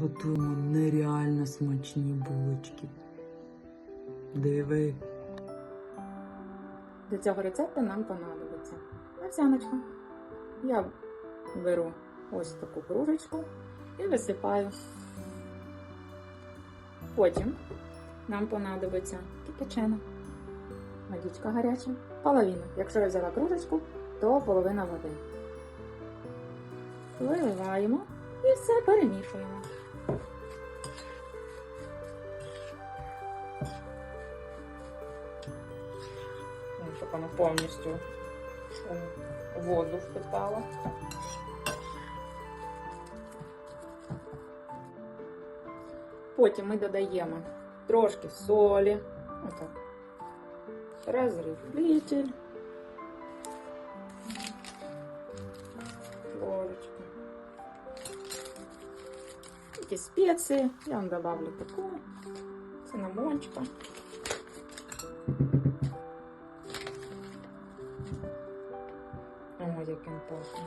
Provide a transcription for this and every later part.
Готуємо нереально смачні булочки. Диви. Для цього рецепту нам понадобиться овсяночка. Я беру ось таку кружечку і висипаю. Потім нам понадобиться кипячена, водичка гаряча, половина. Якщо я взяла кружечку, то половина води. Виливаємо і все перемішуємо. Ну, щоб воно повністю е, воду впитало. Потім ми додаємо трошки солі. Отак. Розріхлитель. Ложечку. Эти специи. Я вам добавлю такую. Цинамончика. Ой, як він пахне.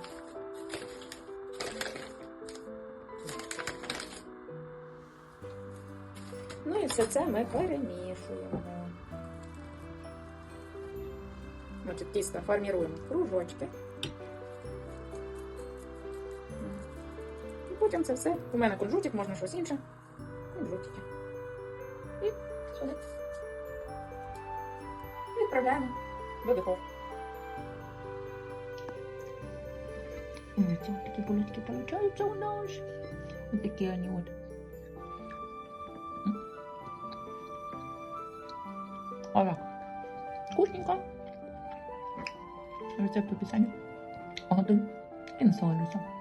Ну і все це ми перемішуємо. Значить, тісто формуємо кружочки. І потім це все. У мене кунжутик, можна щось інше. Кунжутики. І сюди. Відправляємо до духовки. Видите, вот такие булочки получаются у нас. Вот такие они вот. Ага. Вкусненько. Рецепт в описании. Готовим и насолоджуйся.